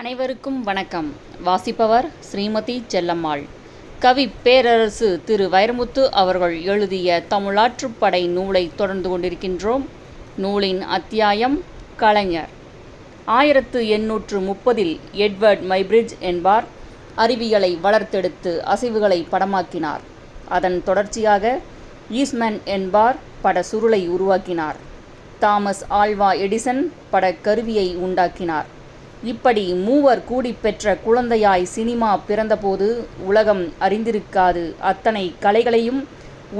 அனைவருக்கும் வணக்கம். வாசிப்பவர் ஸ்ரீமதி செல்லம்மாள். கவி பேரரசு திரு வைரமுத்து அவர்கள் எழுதிய தமிழாற்றுப்படை நூலை தொடர்ந்து கொண்டிருக்கின்றோம். நூலின் அத்தியாயம் கலைஞர். ஆயிரத்து எண்ணூற்று முப்பதில் எட்வர்ட் மைப்ரிட்ஜ் என்பார். அறிவியலை வளர்த்தெடுத்து அசைவுகளை படமாக்கினார். அதன் தொடர்ச்சியாக ஈஸ்மன் என்பார் பட சுருளை உருவாக்கினார். தாமஸ் ஆல்வா எடிசன் பட கருவியை உண்டாக்கினார். இப்படி மூவர் கூடி பெற்ற குழந்தையாய் சினிமா பிறந்தபோது உலகம் அறிந்திருக்காது. அத்தனை கலைகளையும்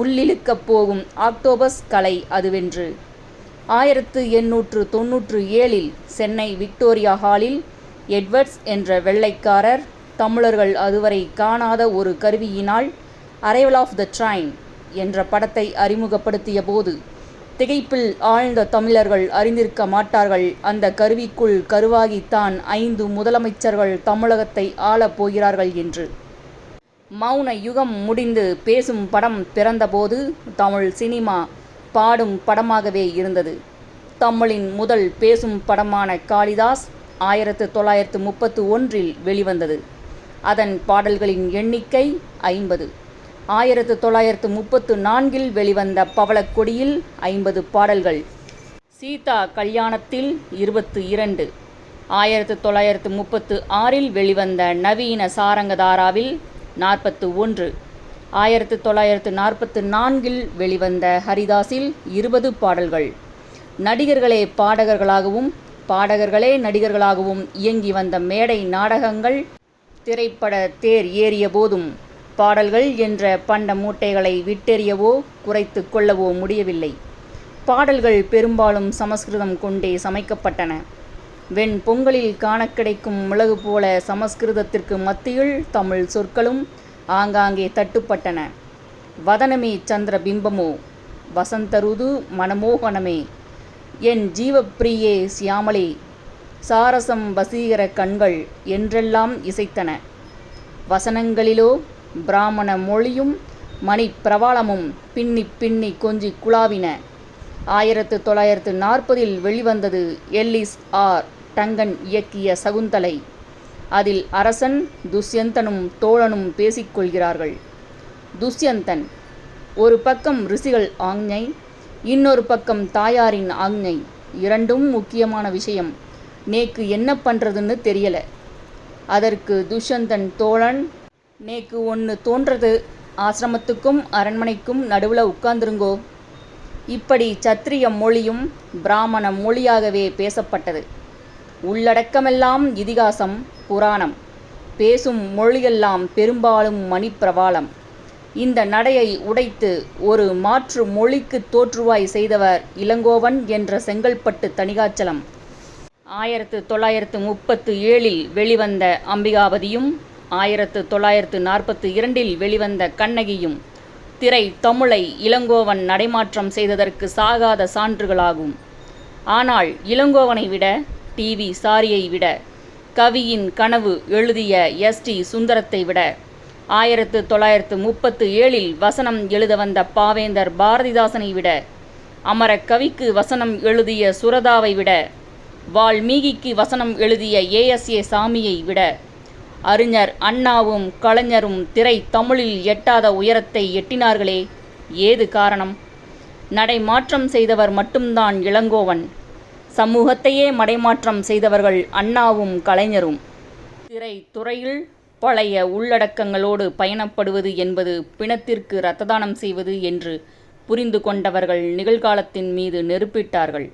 உள்ளிழுக்கப் போகும் ஆக்டோபஸ் கலை அதுவென்று. ஆயிரத்து எண்ணூற்று தொன்னூற்று ஏழில் சென்னை விக்டோரியா ஹாலில் எட்வர்ட்ஸ் என்ற வெள்ளைக்காரர் தமிழர்கள் அதுவரை காணாத ஒரு கருவியினால் அரைவல் ஆஃப் த ட்ரைன் என்ற படத்தை அறிமுகப்படுத்திய போது திகைப்பில் ஆழ்ந்த தமிழர்கள் அறிந்திருக்க மாட்டார்கள். அந்த கருவிக்குள் கருவாகித்தான் ஐந்து முதலமைச்சர்கள் தமிழகத்தை ஆளப் போகிறார்கள் என்று. மௌன யுகம் முடிந்து பேசும் படம் பிறந்தபோது தமிழ் சினிமா பாடும் படமாகவே இருந்தது. தமிழின் முதல் பேசும் படமான காளிதாஸ் ஆயிரத்து தொள்ளாயிரத்து முப்பத்து ஒன்றில் வெளிவந்தது. அதன் பாடல்களின் எண்ணிக்கை ஐம்பது. ஆயிரத்து தொள்ளாயிரத்து முப்பத்து நான்கில் வெளிவந்த பவளக்கொடியில் ஐம்பது பாடல்கள். சீதா கல்யாணத்தில் இருபத்து இரண்டு. ஆயிரத்து தொள்ளாயிரத்து முப்பத்து ஆறில் வெளிவந்த நவீன சாரங்கதாராவில் நாற்பத்து ஒன்று. ஆயிரத்து தொள்ளாயிரத்து நாற்பத்து நான்கில் வெளிவந்த ஹரிதாஸில் இருபது பாடல்கள். நடிகர்களே பாடகர்களாகவும் பாடகர்களே நடிகர்களாகவும் இயங்கி வந்த மேடை நாடகங்கள் திரைப்பட தேர் ஏறிய போதும். பாடல்கள் என்ற பண்ட மூட்டைகளை விட்டெறியவோ குறைத்து கொள்ளவோ முடியவில்லை. பாடல்கள் பெரும்பாலும் சமஸ்கிருதம் கொண்டே சமைக்கப்பட்டன. வெண் பொங்கலில் காண கிடைக்கும் மிளகு போல சமஸ்கிருதத்திற்கு மத்தியில் தமிழ் சொற்களும் ஆங்காங்கே தட்டுப்பட்டன. வதனமே சந்திர பிம்பமோ வசந்தருது மனமோகனமே. என் ஜீவப்பிரியே சியாமலே சாரசம் வசீகர கண்கள் என்றெல்லாம் இசைத்தன. வசனங்களிலோ பிராமண மொழியும் மணி பிரவாளமும் பின்னி பின்னி கொஞ்சி குழாவின. ஆயிரத்து தொள்ளாயிரத்து நாற்பதில் வெளிவந்தது எல்லிஸ் ஆர். டங்கன் இயக்கிய சகுந்தலை. அதில் அரசன் துஷ்யந்தனும் தோழனும் பேசிக்கொள்கிறார்கள் துஷ்யந்தன் ஒரு பக்கம் ரிஷிகள் ஆஞ்ஞை இன்னொரு பக்கம் தாயாரின் ஆஞ்ஞை. இரண்டும் முக்கியமான விஷயம். நேக்கு என்ன பண்ணுறதுன்னு தெரியல. அதற்கு துஷ்யந்தன் தோழன் நேக்கு ஒன்று தோன்றது. ஆசிரமத்துக்கும் அரண்மனைக்கும் நடுவில் உட்கார்ந்துருங்கோ. இப்படி சத்திரிய மொழியும் பிராமண மொழியாகவே பேசப்பட்டது. உள்ளடக்கமெல்லாம் இதிகாசம் புராணம். பேசும் மொழியெல்லாம் பெரும்பாலும் மணிப்பிரவாளம். இந்த நடையை உடைத்து ஒரு மாற்று மொழிக்கு தோற்றுவாய் செய்தவர் இளங்கோவன் என்ற செங்கல்பட்டு தணிகாச்சலம். ஆயிரத்து தொள்ளாயிரத்து முப்பத்து ஏழில் வெளிவந்த அம்பிகாபதியும் ஆயிரத்து தொள்ளாயிரத்து நாற்பத்து இரண்டில் வெளிவந்த கண்ணகியும் திரை தமிழை இளங்கோவன் நடைமாற்றம் செய்ததற்கு சாகாத சான்றுகளாகும். ஆனால் இளங்கோவனை விட டிவி சாரியை விட கவியின் கனவு எழுதிய எஸ் டி சுந்தரத்தை விட ஆயிரத்து தொள்ளாயிரத்து முப்பத்து ஏழில் வசனம் எழுத வந்த பாவேந்தர் பாரதிதாசனை விட அமர கவிக்கு வசனம் எழுதிய சுரதாவை விட வால்மீகிக்கு வசனம் எழுதிய ஏஎஸ்ஏ சாமியை விட அறிஞர் அண்ணாவும் கலைஞரும் திரை தமிழில் எட்டாத உயரத்தை எட்டினார்களே. ஏது காரணம்? நடைமாற்றம் செய்தவர் மட்டும்தான் இளங்கோவன். சமூகத்தையே மடைமாற்றம் செய்தவர்கள் அண்ணாவும் கலைஞரும். திரை துறையில் பழைய உள்ளடக்கங்களோடு பயணப்படுவது என்பது பிணத்திற்கு ரத்ததானம் செய்வது என்று புரிந்து கொண்டவர்கள் நிகழ்காலத்தின் மீது நெருப்பிட்டார்கள்.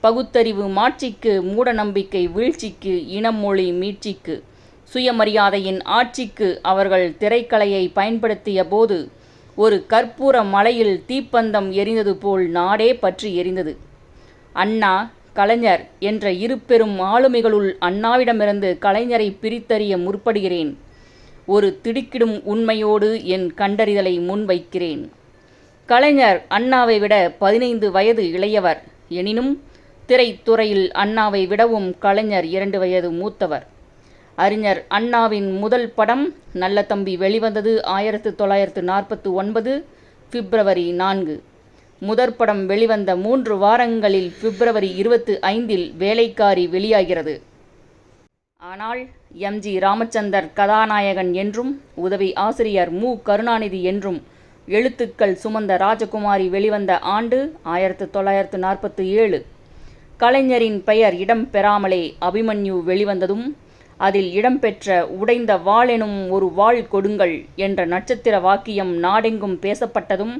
பகுத்தறிவு மாட்சிக்கு மூடநம்பிக்கை வீழ்ச்சிக்கு இனமொழி மீட்சிக்கு சுயமரியாதையின் ஆட்சிக்கு அவர்கள் திரைக்கலையை பயன்படுத்திய போது ஒரு கற்பூர மலையில் தீப்பந்தம் எரிந்தது போல் நாடே பற்றி எரிந்தது. அண்ணா கலைஞர் என்ற இரு பெரும் ஆளுமைகளுள் அண்ணாவிடமிருந்து கலைஞரை பிரித்தறிய முற்படுகிறேன். ஒரு திடுக்கிடும் உண்மையோடு என் கண்டறிதலை முன்வைக்கிறேன். கலைஞர் அண்ணாவை விட பதினைந்து வயது இளையவர். எனினும் திரைத்துறையில் அண்ணாவை விடவும் கலைஞர் இரண்டு வயது மூத்தவர். அறிஞர் அண்ணாவின் முதல் படம் நல்ல தம்பி வெளிவந்தது ஆயிரத்து தொள்ளாயிரத்து நாற்பத்து ஒன்பது பிப்ரவரி நான்கு. முதற் படம் வெளிவந்த மூன்று வாரங்களில் பிப்ரவரி இருபத்து ஐந்தில் வேலைக்காரி வெளியாகிறது. ஆனால் எம்ஜி ராமச்சந்தர் கதாநாயகன் என்றும் உதவி ஆசிரியர் மு. கருணாநிதி என்றும் எழுத்துக்கள் சுமந்த ராஜகுமாரி வெளிவந்த ஆண்டு ஆயிரத்து தொள்ளாயிரத்து நாற்பத்தி ஏழு. கலைஞரின் பெயர் இடம் பெறாமலே அபிமன்யு வெளிவந்ததும் அதில் இடம்பெற்ற உடைந்த வாள் எனும் ஒரு வாள் கொடுங்கள் என்ற நட்சத்திர வாக்கியம் நாடெங்கும் பேசப்பட்டதும்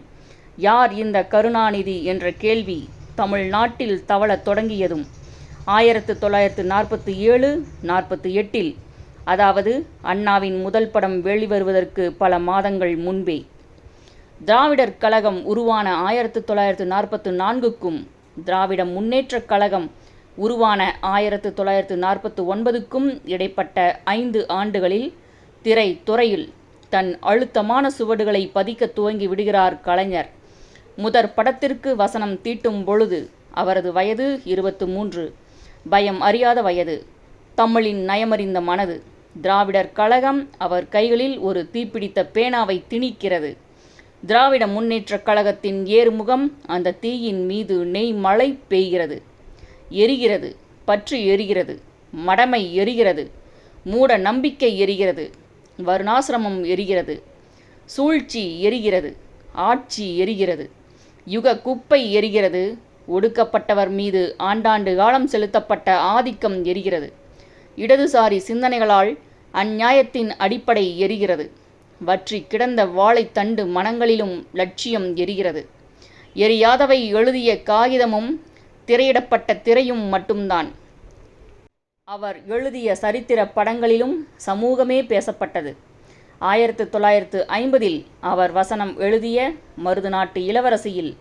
யார் இந்த கருணாநிதி என்ற கேள்வி தமிழ்நாட்டில் தவழத் தொடங்கியதும். ஆயிரத்து தொள்ளாயிரத்து நாற்பத்தி ஏழு நாற்பத்தி எட்டில் அதாவது அண்ணாவின் முதல் படம் வெளிவருவதற்கு பல மாதங்கள் முன்பே. திராவிடர் கழகம் உருவான ஆயிரத்து தொள்ளாயிரத்து நாற்பத்து நான்குக்கும் திராவிட முன்னேற்றக் கழகம் உருவான ஆயிரத்து தொள்ளாயிரத்து நாற்பத்து ஒன்பதுக்கும் இடைப்பட்ட ஐந்து ஆண்டுகளில் திரை துறையில் தன் அழுத்தமான சுவடுகளை பதிக்க துவங்கி விடுகிறார் கலைஞர். முதற் படத்திற்கு வசனம் தீட்டும் பொழுது அவரது வயது இருபத்து மூன்று. பயம் அறியாத வயது. தமிழின் நயமறிந்த மனது. திராவிடர் கழகம் அவர் கைகளில் ஒரு தீப்பிடித்த பேனாவை திணிக்கிறது. திராவிட முன்னேற்றக் கழகத்தின் ஏறுமுகம் அந்த தீயின் மீது நெய் மழை பெய்கிறது. எரிகிறது பற்று எரிகிறது மடமை எரிகிறது மூட நம்பிக்கை எரிகிறது வருணாசிரமம் எரிகிறது சூழ்ச்சி எரிகிறது ஆட்சி எரிகிறது யுக குப்பை எரிகிறது ஒடுக்கப்பட்டவர் மீது ஆண்டாண்டு காலம் செலுத்தப்பட்ட ஆதிக்கம் எரிகிறது இடதுசாரி சிந்தனைகளால் அந்நியாயத்தின் அடிப்படை எரிகிறது வற்றி கிடந்த வாழைத்தண்டு மனங்களிலும் லட்சியம் எரிகிறது எரியாதவை எழுதிய காகிதமும் திரையிடப்பட்ட திரையும் மட்டும்தான். அவர் எழுதிய சரித்திர படங்களிலும் சமூகமே பேசப்பட்டது. ஆயிரத்து தொள்ளாயிரத்து ஐம்பதில் அவர் வசனம் எழுதிய மருதுநாட்டு இளவரசியில்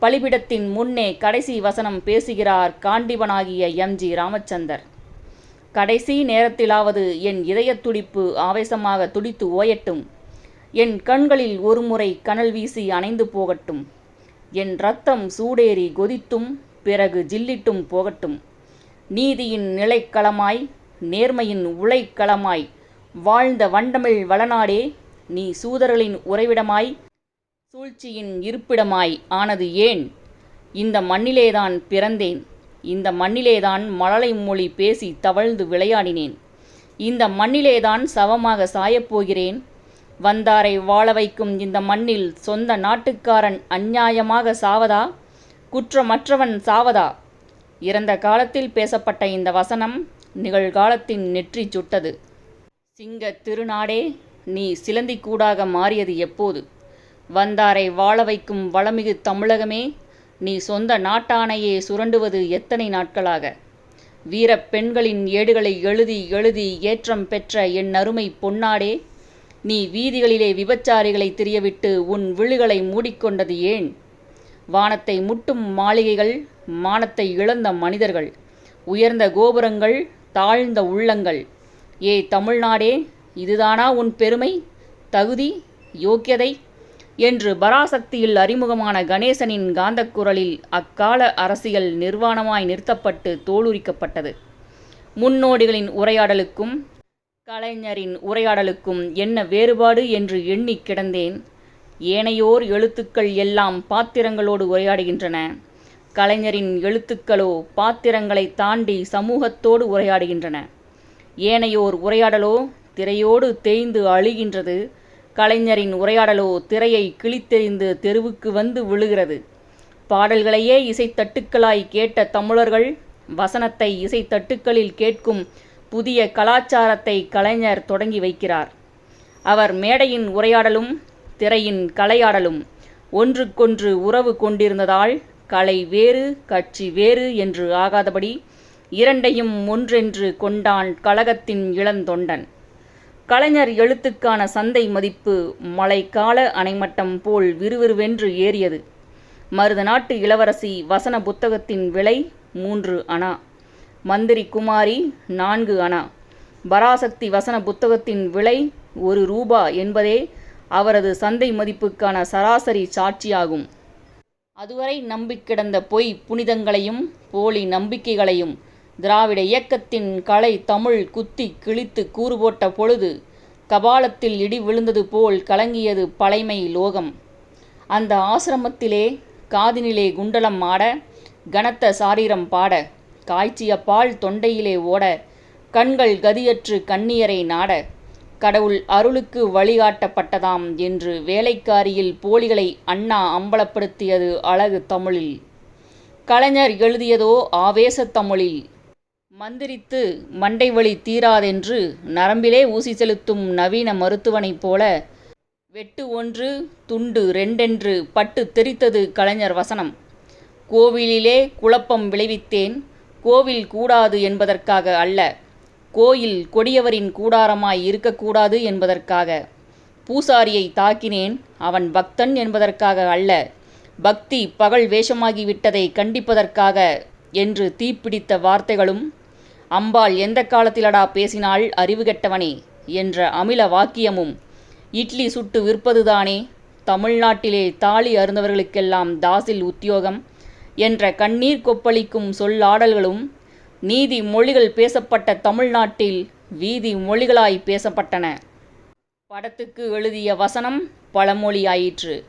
பலிபிடத்தின் முன்னே கடைசி வசனம் பேசுகிறார் காண்டிபனாகிய எம்ஜி ராமச்சந்தர். கடைசி நேரத்திலாவது என் இதயத் துடிப்பு ஆவேசமாக துடித்து ஓயட்டும். என் கண்களில் ஒருமுறை கனல் வீசி அணைந்து போகட்டும். என் ரத்தம் சூடேறி கொதித்தும் பிறகு ஜில்லிட்டும் போகட்டும். நீதியின் நிலைக்களமாய் நேர்மையின் உழைக்களமாய் வாழ்ந்த வண்டமிழ் வளநாடே நீ சூதர்களின் உறைவிடமாய் சூழ்ச்சியின் இருப்பிடமாய் ஆனது ஏன்? இந்த மண்ணிலேதான் பிறந்தேன். இந்த மண்ணிலேதான் மழலை மொழி பேசி தவழ்ந்து விளையாடினேன். இந்த மண்ணிலேதான் சவமாக சாயப்போகிறேன் வந்தாரை வாழ வைக்கும் இந்த மண்ணில் சொந்த நாட்டுக்காரன் அந்நியாயமாக சாவதா? குற்றமற்றவன் சாவதா? இறந்த காலத்தில் பேசப்பட்ட இந்த வசனம் நிகழ்காலத்தின் நெற்றி சுட்டது. சிங்க திருநாடே நீ சிலந்திக்கூடாக மாறியது எப்போது? வந்தாரை வாழ வைக்கும் வளமிகு தமிழகமே நீ சொந்த நாட்டானையே சுரண்டுவது எத்தனை நாட்களாக? வீரப் பெண்களின் ஏடுகளை எழுதி எழுதி ஏற்றம் பெற்ற என் அருமை பொன்னாடே நீ வீதிகளிலே விபச்சாரிகளை திரியவிட்டு உன் விழிகளை மூடிக்கொண்டது ஏன்? வானத்தை முட்டும் மாளிகைகள் மானத்தை இழந்த மனிதர்கள் உயர்ந்த கோபுரங்கள் தாழ்ந்த உள்ளங்கள். ஏ தமிழ்நாடே இதுதானா உன் பெருமை? தகுதி யோக்கியதை? என்று பராசக்தியில் அறிமுகமான கணேசனின் காந்தக்குரலில் அக்கால அரசியல் நிர்வாணமாய் நிறுத்தப்பட்டு தோலுரிக்கப்பட்டது. முன்னோடிகளின் உரையாடலுக்கும் கலைஞரின் உரையாடலுக்கும் என்ன வேறுபாடு என்று எண்ணி கிடந்தேன். ஏனையோர் எழுத்துக்கள் எல்லாம் பாத்திரங்களோடு உரையாடுகின்றன. கலைஞரின் எழுத்துக்களோ பாத்திரங்களை தாண்டி சமூகத்தோடு உரையாடுகின்றன. ஏனையோர் உரையாடலோ திரையோடு தேய்ந்து அழுகின்றது. கலைஞரின் உரையாடலோ திரையை கிழித்தெறிந்து தெருவுக்கு வந்து விழுகிறது. பாடல்களையே இசைத்தட்டுக்களாய் கேட்ட தமிழர்கள் வசனத்தை இசைத்தட்டுக்களில் கேட்கும் புதிய கலாச்சாரத்தை கலைஞர் தொடங்கி வைக்கிறார். அவர் மேடையின் உரையாடலும் திரையின் கலையாடலும் ஒன்றுக்கொன்று உறவு கொண்டிருந்ததால் கலை வேறு கட்சி வேறு என்று ஆகாதபடி இரண்டையும் ஒன்றென்று கொண்டான் கழகத்தின் இளந்தொண்டன். கலைஞர் எழுத்துக்கான சந்தை மதிப்பு மழைக்கால அணைமட்டம் போல் விறுவிறுவென்று ஏறியது. மருத நாட்டு இளவரசி வசன புத்தகத்தின் விலை மூன்று அணா. மந்திரி குமாரி நான்கு அணா. பராசக்தி வசன புத்தகத்தின் விலை ஒரு ரூபா என்பதே அவரது சந்தை மதிப்புக்கான சராசரி சாட்சியாகும். அதுவரை நம்பிக்கிடந்த பொய் புனிதங்களையும் போலி நம்பிக்கைகளையும் திராவிட இயக்கத்தின் கலை தமிழ் குத்தி கிழித்து கூறு போட்ட பொழுது கபாலத்தில் இடி விழுந்தது போல் கலங்கியது பழைமை லோகம். அந்த ஆசிரமத்திலே காதினிலே குண்டலம் ஆட கனத்த சாரீரம் பாட காய்ச்சிய பால் தொண்டையிலே ஓட கண்கள் கதியற்று கண்ணியரை நாட கடவுள் அருளுக்கு வழிகாட்டப்பட்டதாம் என்று வேலைக்காரியில் போலிகளை அண்ணா அம்பலப்படுத்தியது அழகு தமிழில். கலைஞர் எழுதியதோ ஆவேசத் தமிழில். மந்திரித்து மண்டை வழி தீராதென்று நரம்பிலே ஊசி செலுத்தும் நவீன மருத்துவனைப் போல வெட்டு ஒன்று துண்டு ரெண்டென்று பட்டு தெரித்தது கலைஞர் வசனம். கோவிலிலே குழப்பம் விளைவித்தேன் கோவில் கூடாது என்பதற்காக அல்ல. கோயில் கொடியவரின் கூடாரமாய் இருக்கக்கூடாது என்பதற்காக. பூசாரியை தாக்கினேன் அவன் பக்தன் என்பதற்காக அல்ல. பக்தி பகல் வேஷமாகி விட்டதை கண்டிப்பதற்காக என்று தீப்பிடித்த வார்த்தைகளும் அம்பாள் எந்த காலத்திலடா பேசினாள் அறிவு கெட்டவனே என்ற அமில வாக்கியமும் இட்லி சுட்டு விற்பதுதானே தமிழ்நாட்டிலே தாலி அருந்தவர்களுக்கெல்லாம் தாசில் உத்தியோகம் என்ற கண்ணீர் கொப்பளிக்கும் சொல்லாடல்களும் நீதி மொழிகள் பேசப்பட்ட தமிழ்நாட்டில் வீதி மொழிகளாய் பேசப்பட்டன. படத்துக்கு எழுதிய வசனம் பழமொழியாயிற்று.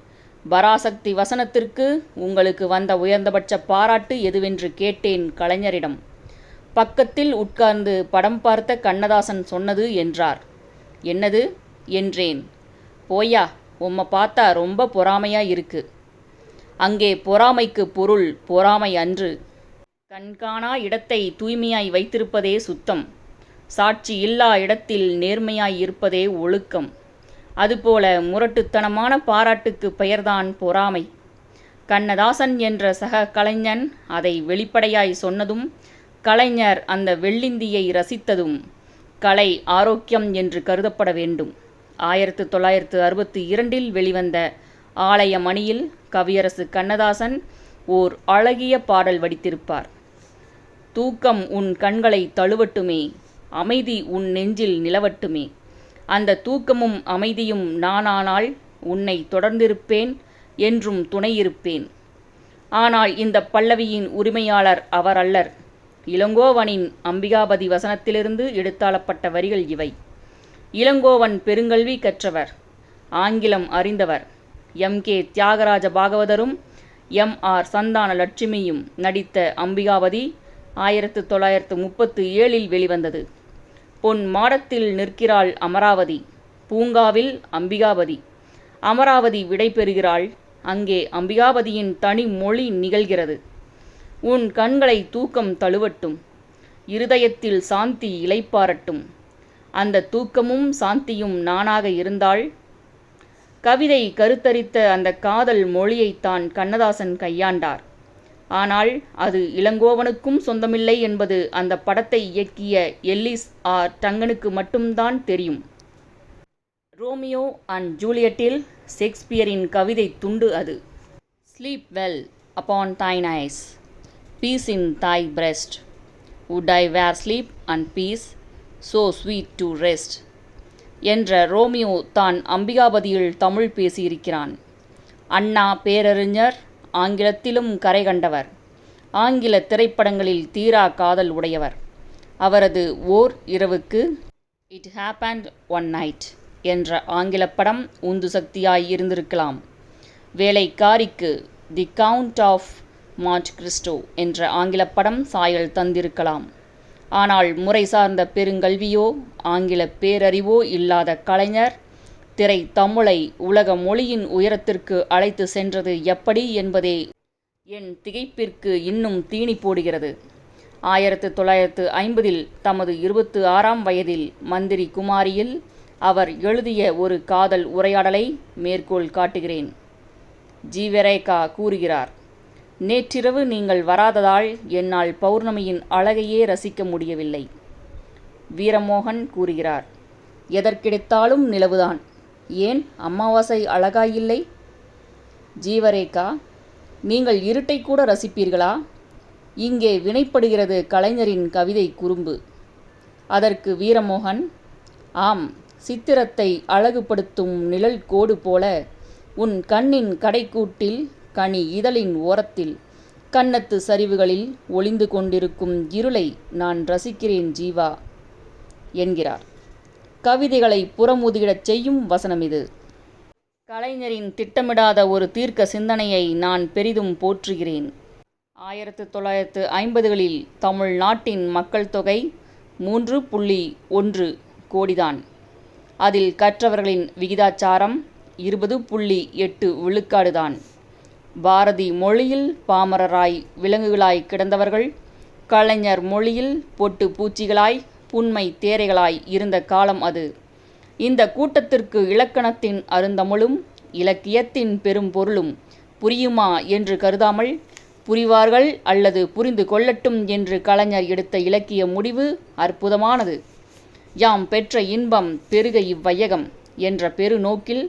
பராசக்தி வசனத்திற்கு உங்களுக்கு வந்த உயர்ந்தபட்ச பாராட்டு எதுவென்று கேட்டேன் கலைஞரிடம். பக்கத்தில் உட்கார்ந்து படம் பார்த்த கண்ணதாசன் சொன்னது என்றார். என்னது? என்றேன். போயா உம்மை பார்த்தா ரொம்ப பொறாமையா இருக்கு. அங்கே பொறாமைக்கு பொருள் பொறாமை அன்று. கண்காணா இடத்தை தூய்மையாய் வைத்திருப்பதே சுத்தம். சாட்சி இல்லா இடத்தில் நேர்மையாய் இருப்பதே ஒழுக்கம். அதுபோல முரட்டுத்தனமான பாராட்டுக்கு பெயர்தான் பொறாமை. கண்ணதாசன் என்ற சக கலைஞன் அதை வெளிப்படையாய் சொன்னதும் கலைஞர் அந்த வெள்ளிந்தியை ரசித்ததும் கலை ஆரோக்கியம் என்று கருதப்பட வேண்டும். ஆயிரத்து தொள்ளாயிரத்து அறுபத்தி இரண்டில் வெளிவந்த ஆலய மணியில் கவியரசு கண்ணதாசன் ஓர் அழகிய பாடல் வடித்திருப்பார். தூக்கம் உன் கண்களை தழுவட்டுமே அமைதி உன் நெஞ்சில் நிலவட்டுமே. அந்த தூக்கமும் அமைதியும் நானானால் உன்னை தொடர்ந்திருப்பேன் என்றும் துணையிருப்பேன். ஆனால் இந்த பல்லவியின் உரிமையாளர் அவர் அல்லர். இளங்கோவனின் அம்பிகாபதி வசனத்திலிருந்து எடுத்தாளப்பட்ட வரிகள் இவை. இளங்கோவன் பெருங்கல்வி கற்றவர் ஆங்கிலம் அறிந்தவர். எம். கே. தியாகராஜ பாகவதரும் எம். ஆர். சந்தான லட்சுமியும் நடித்த அம்பிகாபதி ஆயிரத்து தொள்ளாயிரத்து முப்பத்து ஏழில் வெளிவந்தது. பொன் மாடத்தில் நிற்கிறாள் அமராவதி பூங்காவில் அம்பிகாபதி. அமராவதி விடை பெறுகிறாள் அங்கே அம்பிகாபதியின் தனி மொழி நிகழ்கிறது. உன் கண்களை தூக்கம் தழுவட்டும் இருதயத்தில் சாந்தி இலைப்பாரட்டும் அந்த தூக்கமும் சாந்தியும் நானாக இருந்தால் கவிதை கருத்தரித்த அந்த காதல் மொழியைத்தான் கண்ணதாசன் கையாண்டார். ஆனால் அது இளங்கோவனுக்கும் சொந்தமில்லை என்பது அந்த படத்தை இயக்கிய எல்லிஸ் ஆர் டங்கனுக்கு மட்டும்தான் தெரியும். ரோமியோ அண்ட் ஜூலியட்டில் ஷேக்ஸ்பியரின் கவிதை துண்டு அது. Sleep well upon thine eyes peace in thy breast would I were sleep and peace so sweet to rest என்ற ரோமியோ தான் அம்பிகாபதியில் தமிழ் பேசியிருக்கிறான். அண்ணா பேரறிஞர் ஆங்கிலத்திலும் கரை கண்டவர். ஆங்கில திரைப்படங்களில் தீரா காதல் உடையவர். அவரது ஓர் இரவுக்கு இட் ஹேப்பண்ட் ஒன் நைட் என்ற ஆங்கிலப் படம் உந்து சக்தியாய் இருந்திருக்கலாம். வேலைக்காரிக்கு the count of Monte Cristo என்ற ஆங்கிலப் படம் சாயல் தந்திருக்கலாம். ஆனால் முறை சார்ந்த பெருங்கல்வியோ ஆங்கில பேரறிவோ இல்லாத கலைஞர் திரை தமிழை உலக மொழியின் உயரத்திற்கு அழைத்து சென்றது எப்படி என்பதே என் திகைப்பிற்கு இன்னும் தீனி போடுகிறது. ஆயிரத்து தொள்ளாயிரத்து ஐம்பதில் தமது இருபத்து ஆறாம் வயதில் மந்திரி குமாரியில் அவர் எழுதிய ஒரு காதல் உரையாடலை மேற்கோள் காட்டுகிறேன். ஜீவரேகா கூறுகிறார் நேற்றிரவு நீங்கள் வராததால் என்னால் பௌர்ணமியின் அழகையே ரசிக்க முடியவில்லை. வீரமோகன் கூறுகிறார் எதற்கிடைத்தாலும் நிலவுதான். ஏன் அமாவாசை அழகாயில்லை? ஜீவரேகா நீங்கள் இருட்டை கூட ரசிப்பீர்களா? இங்கே வினைப்படுகிறது கலைஞரின் கவிதை குறும்பு. அதற்கு வீரமோகன் ஆம் சித்திரத்தை அழகுபடுத்தும் நிழல் கோடு போல உன் கண்ணின் கடைக்கூட்டில் கனி இதழின் ஓரத்தில் கன்னத்து சரிவுகளில் ஒளிந்து கொண்டிருக்கும் இருளை நான் ரசிக்கிறேன் ஜீவா என்கிறார். கவிதைகளை புறமுதுகிடச் செய்யும் வசனம் இது. கலைஞரின் திட்டமிடாத ஒரு தீர்க்க சிந்தனையை நான் பெரிதும் போற்றுகிறேன். ஆயிரத்து தொள்ளாயிரத்து ஐம்பதுகளில் தமிழ்நாட்டின் மக்கள் தொகை மூன்று புள்ளி ஒன்று கோடிதான். அதில் கற்றவர்களின் விகிதாச்சாரம் இருபது புள்ளி எட்டு விழுக்காடுதான். பாரதி மொழியில் பாமரராய் விலங்குகளாய் கிடந்தவர்கள் கலைஞர் மொழியில் பொட்டு பூச்சிகளாய் உண்மை தேரைகளாய் இருந்த காலம் அது. இந்த கூட்டத்திற்கு இலக்கணத்தின் அருந்தமிழும் இலக்கியத்தின் பெரும் பொருளும் புரியுமா என்று கருதாமல் புரிவார்கள் அல்லது புரிந்து கொள்ளட்டும் என்று கலைஞர் எடுத்த இலக்கிய முடிவு அற்புதமானது. யாம் பெற்ற இன்பம் பெருக இவ்வையகம் என்ற பெருநோக்கில்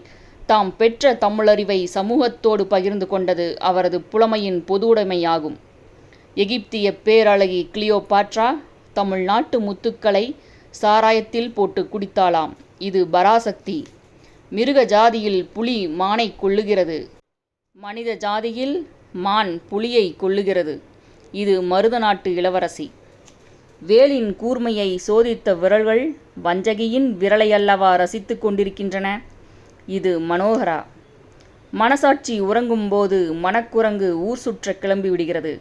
தாம் பெற்ற தமிழறிவை சமூகத்தோடு பகிர்ந்து கொண்டது அவரது புலமையின் பொதுவுடைமையாகும். எகிப்திய பேரழகி கிளியோபாட்ரா தமிழ்நாட்டு முத்துக்களை சாராயத்தில் போட்டு குடித்தாளாம். இது பராசக்தி. மிருக ஜாதியில் புலி மானை கொள்ளுகிறது மனித ஜாதியில் மான் புலியை கொள்ளுகிறது இது மருத நாட்டு இளவரசி. வேலின் கூர்மையை சோதித்த விரல்கள் வஞ்சகியின் விரலையல்லவா ரசித்து கொண்டிருக்கின்றன? இது மனோகரா. மனசாட்சி உறங்கும்போது மனக்குரங்கு ஊர் சுற்ற கிளம்பி விடுகிறது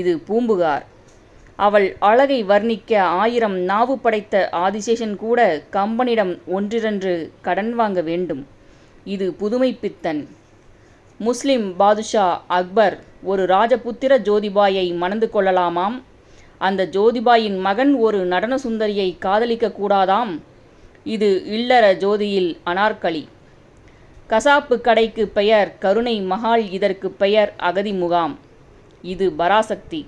இது பூம்புகார். அவள் அழகை வர்ணிக்க ஆயிரம் நாவு படைத்த ஆதிசேஷன் கூட கம்பனிடம் ஒன்றிரன்று கடன் வாங்க வேண்டும். இது புதுமை பித்தன். முஸ்லிம் பாதுஷா அக்பர் ஒரு ராஜபுத்திர ஜோதிபாயை மணந்து கொள்ளலாமாம்? அந்த ஜோதிபாயின் மகன் ஒரு நடன சுந்தரியை காதலிக்க கூடாதாம்? இது இல்லற ஜோதியில் அனார்கலி. கசாப்பு கடைக்கு பெயர் கருணை மகால் இதற்கு பெயர் அகதி முகாம் இது பராசக்தி.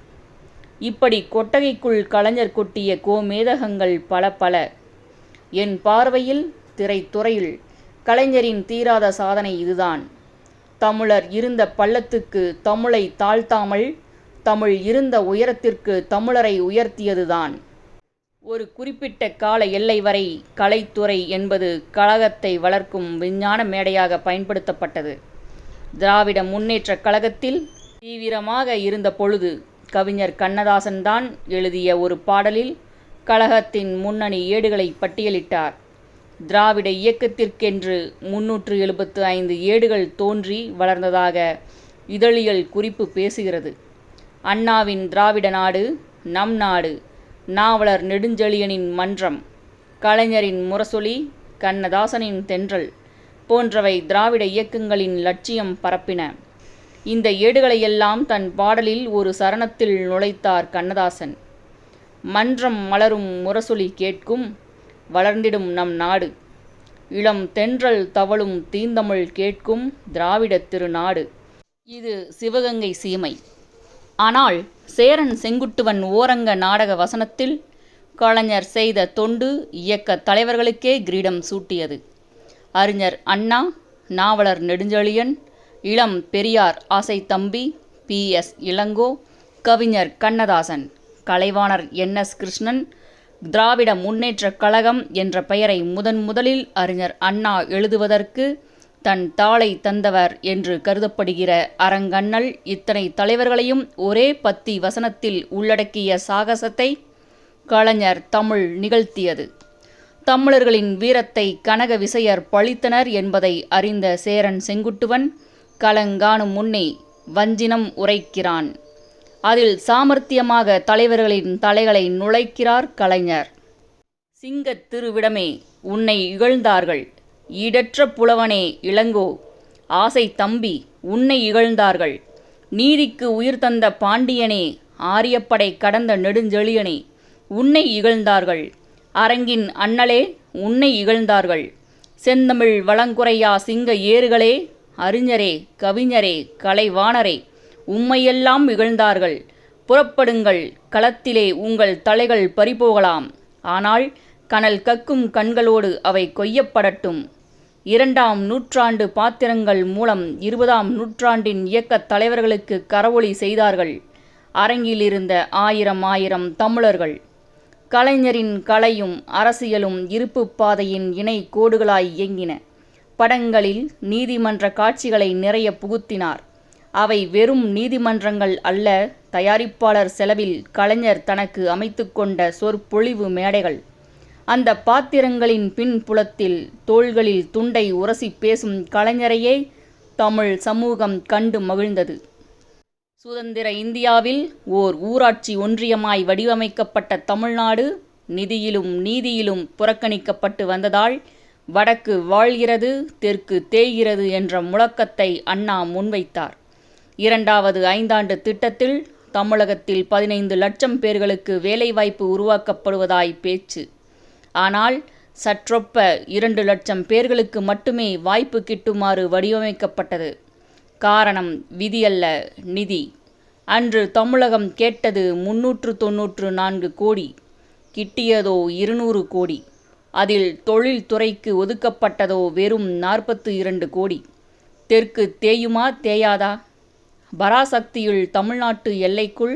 இப்படி கொட்டகைக்குள் கலைஞர் கொட்டிய கோமேதகங்கள் பல பல. என் பார்வையில் திரைத்துறையில் கலைஞரின் தீராத சாதனை இதுதான். தமிழர் இருந்த பள்ளத்துக்கு தமிழை தாழ்த்தாமல் தமிழ் இருந்த உயரத்திற்கு தமிழரை உயர்த்தியதுதான். ஒரு குறிப்பிட்ட கால எல்லை வரை கலைத்துறை என்பது கழகத்தை வளர்க்கும் விஞ்ஞான மேடையாக பயன்படுத்தப்பட்டது. திராவிட முன்னேற்ற கழகத்தில் தீவிரமாக இருந்த பொழுது கவிஞர் கண்ணதாசன் தான் எழுதிய ஒரு பாடலில் கழகத்தின் முன்னணி ஏடுகளை பட்டியலிட்டார். திராவிட இயக்கத்திற்கென்று முன்னூற்று எழுபத்து ஐந்து ஏடுகள் தோன்றி வளர்ந்ததாக இதழியல் குறிப்பு பேசுகிறது. அண்ணாவின் திராவிட நாடு நம் நாடு நாவலர் நெடுஞ்செழியனின் மன்றம் கலைஞரின் முரசொலி கண்ணதாசனின் தென்றல் போன்றவை திராவிட இயக்கங்களின் லட்சியம் பரப்பின. இந்த ஏடுகளையெல்லாம் தன் பாடலில் ஒரு சரணத்தில் நுழைத்தார் கண்ணதாசன். மன்றம் மலரும் முரசொலி கேட்கும் வளர்ந்திடும் நம் நாடு. இளம் தென்றல் தவழும் தீந்தமிழ் கேட்கும் திராவிட திருநாடு. இது சிவகங்கை சீமை. ஆனால் சேரன் செங்குட்டுவன் ஓரங்க நாடக வசனத்தில் கலைஞர் செய்த தொண்டு இயக்க தலைவர்களுக்கே கிரீடம் சூட்டியது. அறிஞர் அண்ணா நாவலர் நெடுஞ்செழியன் இளம் பெரியார் ஆசை தம்பி பி எஸ் இளங்கோ கவிஞர் கண்ணதாசன் கலைவாணர் என் எஸ் கிருஷ்ணன் திராவிட முன்னேற்றக் கழகம் என்ற பெயரை முதன் முதலில் அறிஞர் அண்ணா எழுதுவதற்கு தன் தாளை தந்தவர் என்று கருதப்படுகிற அரங்கண்ணல் இத்தனை தலைவர்களையும் ஒரே பத்தி வசனத்தில் உள்ளடக்கிய சாகசத்தை கலைஞர் தமிழ் நிகழ்த்தியது. தமிழர்களின் வீரத்தை கனக விசையர் பழித்தனர் என்பதை அறிந்த சேரன் செங்குட்டுவன் கலங்காணும் முன்னே வஞ்சினம் உரைக்கிறான். அதில் சாமர்த்தியமாக தலைவர்களின் தலைகளை நுழைக்கிறார் கலைஞர். சிங்கத் திருவிடமே உன்னை இகழ்ந்தார்கள். ஈடற்ற புலவனே இளங்கோ. ஆசை தம்பி உன்னை இகழ்ந்தார்கள். நீதிக்கு உயிர் தந்த பாண்டியனே ஆரியப்படை கடந்த நெடுஞ்செழியனே உன்னை இகழ்ந்தார்கள். அரங்கின் அண்ணலே உன்னை இகழ்ந்தார்கள். செந்தமிழ் வளங்குறையா சிங்க ஏறுகளே அறிஞரே கவிஞரே கலைவாணரே உம்மையெல்லாம் இகழ்ந்தார்கள். புறப்படுங்கள் களத்திலே உங்கள் தலைகள் பறிபோகலாம். ஆனால் கனல் கக்கும் கண்களோடு அவை கொய்யப்படட்டும். இரண்டாம் நூற்றாண்டு பாத்திரங்கள் மூலம் இருபதாம் நூற்றாண்டின் இயக்கத் தலைவர்களுக்கு கரவொளி செய்தார்கள். அரங்கில் இருந்த ஆயிரம் ஆயிரம் தமிழர்கள். கலைஞரின் கலையும் அரசியலும் இருப்பு பாதையின் இணை கோடுகளாய் இயங்கின. படங்களில் நீதிமன்ற காட்சிகளை நிறைய புகுத்தினார். அவை வெறும் நீதிமன்றங்கள் அல்ல தயாரிப்பாளர் செலவில் கலைஞர் தனக்கு அமைத்து கொண்ட சொற்பொழிவு மேடைகள். அந்த பாத்திரங்களின் பின்புலத்தில் தோள்களில் துண்டை உரசி பேசும் கலைஞரையே தமிழ் சமூகம் கண்டு மகிழ்ந்தது. சுதந்திர இந்தியாவில் ஓர் ஊராட்சி ஒன்றியமாய் வடிவமைக்கப்பட்ட தமிழ்நாடு நிதியிலும் நீதியிலும் புறக்கணிக்கப்பட்டு வந்ததால் வடக்கு வாழ்கிறது தெற்கு தேய்கிறது என்ற முழக்கத்தை அண்ணா முன்வைத்தார். இரண்டாவது ஐந்தாண்டு திட்டத்தில் தமிழகத்தில் பதினைந்து லட்சம் பேர்களுக்கு வேலைவாய்ப்பு உருவாக்கப்படுவதாய் பேச்சு. ஆனால் சற்றொப்ப இரண்டு லட்சம் பேர்களுக்கு மட்டுமே வாய்ப்பு கிட்டுமாறு வடிவமைக்கப்பட்டது. காரணம் விதியல்ல நிதி. அன்று தமிழகம் கேட்டது முன்னூற்று தொன்னூற்று நான்கு கோடி கிட்டியதோ இருநூறு கோடி. அதில் தொழில்துறைக்கு ஒதுக்கப்பட்டதோ வெறும் நாற்பத்து இரண்டு கோடி. தெற்கு தேயுமா தேயாதா? பராசக்தியுள் தமிழ்நாட்டு எல்லைக்குள்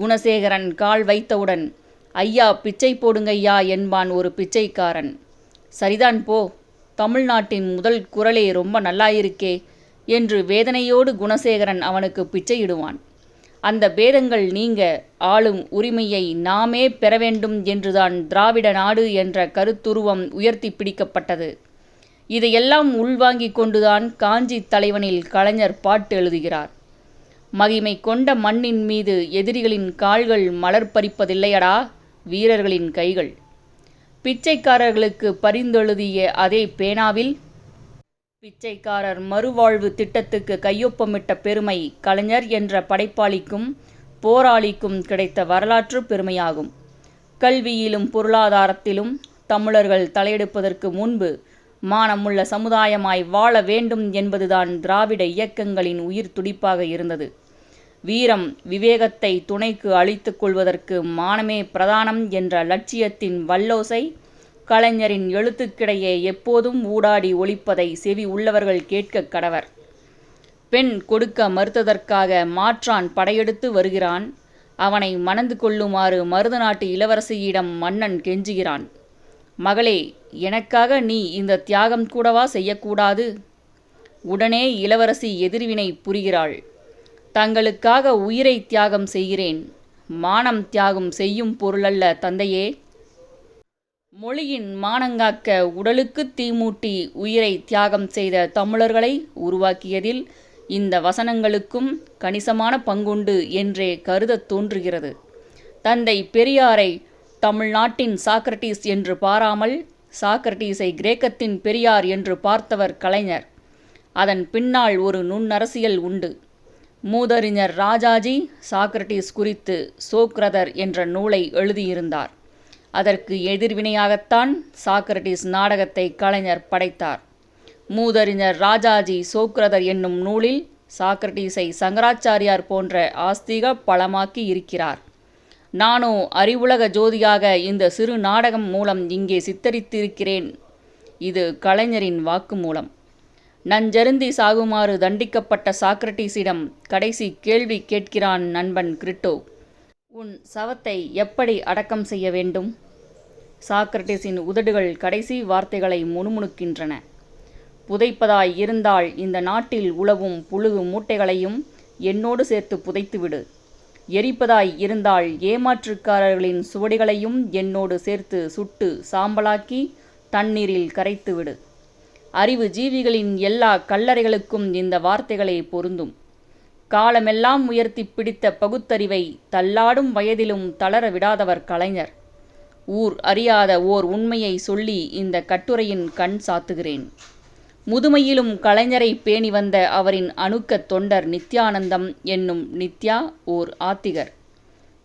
குணசேகரன் கால் வைத்தவுடன் ஐயா பிச்சை போடுங்கய்யா என்பான் ஒரு பிச்சைக்காரன். சரிதான் போ தமிழ்நாட்டின் முதல் குரலே ரொம்ப நல்லாயிருக்கே என்று வேதனையோடு குணசேகரன் அவனுக்கு பிச்சையிடுவான். அந்த பேதங்கள் நீங்க ஆளும் உரிமையை நாமே பெற வேண்டும் என்றுதான் திராவிட நாடு என்ற கருத்துருவம் உயர்த்தி பிடிக்கப்பட்டது. இதையெல்லாம் உள்வாங்கிக் கொண்டுதான் காஞ்சி தலைவனில் கலைஞர் பாட்டு எழுதுகிறார். மகிமை கொண்ட மண்ணின் மீது எதிரிகளின் கால்கள் மலர் பறிப்பதில்லையடா வீரர்களின் கைகள். பிச்சைக்காரர்களுக்கு பரிந்தெழுதிய அதே பேனாவில் பிச்சைக்காரர் மறுவாழ்வு திட்டத்துக்கு கையொப்பமிட்ட பெருமை கலைஞர் என்ற படைப்பாளிக்கும் போராளிக்கும் கிடைத்த வரலாற்று பெருமையாகும். கல்வியிலும் பொருளாதாரத்திலும் தமிழர்கள் தலையெடுப்பதற்கு முன்பு மானமுள்ள சமுதாயமாய் வாழ வேண்டும் என்பதுதான் திராவிட இயக்கங்களின் உயிர் துடிப்பாக இருந்தது. வீரம் விவேகத்தை துணைக்கு அழித்துக் கொள்வதற்கு மானமே பிரதானம் என்ற லட்சியத்தின் வல்லோசை கலைஞரின் எழுத்துக்கிடையே எப்போதும் ஊடாடி ஒழிப்பதை செவி உள்ளவர்கள் கேட்க கடவர். பெண் கொடுக்க மறுத்ததற்காக மாற்றான் படையெடுத்து வருகிறான். அவனை மணந்து கொள்ளுமாறு மருத நாட்டு இளவரசியிடம் மன்னன் கெஞ்சுகிறான். மகளே எனக்காக நீ இந்த தியாகம் கூடவா செய்யக்கூடாது? உடனே இளவரசி எதிர்வினை புரிகிறாள். தங்களுக்காக உயிரை தியாகம் செய்கிறேன். மானம் தியாகம் செய்யும் பொருளல்ல தந்தையே. மொழியின் மானங்காக்க உடலுக்கு தீமூட்டி உயிரை தியாகம் செய்த தமிழர்களை உருவாக்கியதில் இந்த வசனங்களுக்கும் கணிசமான பங்குண்டு என்றே கருதத் தோன்றுகிறது. தந்தை பெரியாரை தமிழ்நாட்டின் சாக்ரட்டிஸ் என்று பாராமல் சாக்ரட்டிஸை கிரேக்கத்தின் பெரியார் என்று பார்த்தவர் கலைஞர். அதன் பின்னால் ஒரு நுண்ணரசியல் உண்டு. மூதறிஞர் ராஜாஜி சாக்ரட்டிஸ் குறித்து சோக்ரதர் என்ற நூலை எழுதியிருந்தார். அதற்கு எதிர்வினையாகத்தான் சாக்ரட்டிஸ் நாடகத்தை கலைஞர் படைத்தார். மூதறிஞர் ராஜாஜி சோக்ரதர் என்னும் நூலில் சாக்ரட்டீஸை சங்கராச்சாரியார் போன்ற ஆஸ்திக பலமாக்கி இருக்கிறார். நானோ அறிவுலக ஜோதியாக இந்த சிறு நாடகம் மூலம் இங்கே சித்தரித்திருக்கிறேன். இது கலைஞரின் வாக்கு மூலம் நஞ்சருந்தி சாகுமாறு தண்டிக்கப்பட்ட சாக்ரட்டிஸிடம் கடைசி கேள்வி கேட்கிறான் நண்பன் கிரிட்டோ. உன் சவத்தை எப்படி அடக்கம் செய்ய வேண்டும்? சாக்ரட்டிஸின் உதடுகள் கடைசி வார்த்தைகளை முணுமுணுக்கின்றன. புதைப்பதாய் இருந்தால் இந்த நாட்டில் உழவும் புழுகு மூட்டைகளையும் என்னோடு சேர்த்து புதைத்துவிடு. எரிப்பதாய் இருந்தால் ஏமாற்றுக்காரர்களின் சுவடிகளையும் என்னோடு சேர்த்து சுட்டு சாம்பலாக்கி தண்ணீரில் கரைத்துவிடு. அறிவு ஜீவிகளின் எல்லா கல்லறைகளுக்கும் இந்த வார்த்தைகளை பொருந்தும். காலமெல்லாம் உயர்த்தி பிடித்த பகுத்தறிவை தள்ளாடும் வயதிலும் தளர விடாதவர் கலைஞர். ஊர் அறியாத ஓர் உண்மையை சொல்லி இந்த கட்டுரையின் கண் சாத்துகிறேன். முதுமையிலும் கலைஞரை பேணி வந்த அவரின் அணுக்க தொண்டர் நித்யானந்தம் என்னும் நித்யா ஓர் ஆத்திகர்.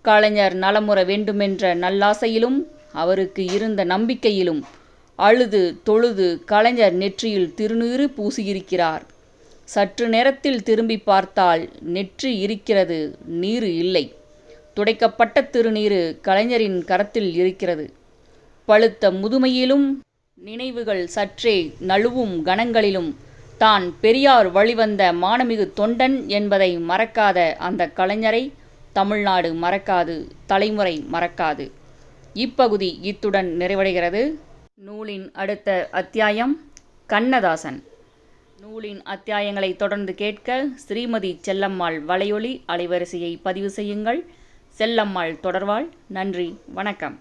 கலைஞர் நலமுற வேண்டுமென்ற நல்லாசையிலும் அவருக்கு இருந்த நம்பிக்கையிலும் அழுது தொழுது கலைஞர் நெற்றியில் திருநீறு பூசியிருக்கிறார். சற்று நேரத்தில் திரும்பி பார்த்தால் நெற்றி இருக்கிறது நீர் இல்லை. துடைக்கப்பட்ட திருநீரு கலைஞரின் கரத்தில் இருக்கிறது. பழுத்த முதுமையிலும் நினைவுகள் சற்றே நழுவும் கணங்களிலும் தான் பெரியார் வழிவந்த மானமிகு தொண்டன் என்பதை மறக்காத அந்த கலைஞரை தமிழ்நாடு மறக்காது தலைமுறை மறக்காது. இப்பகுதி இத்துடன் நிறைவடைகிறது. நூலின் அடுத்த அத்தியாயம் கண்ணதாசன். நூலின் அத்தியாயங்களை தொடர்ந்து கேட்க ஸ்ரீமதி செல்லம்மாள் வலையொலி அலைவரிசையை பதிவு செய்யுங்கள். செல்லம்மாள் தொடர்வாள். நன்றி. வணக்கம்.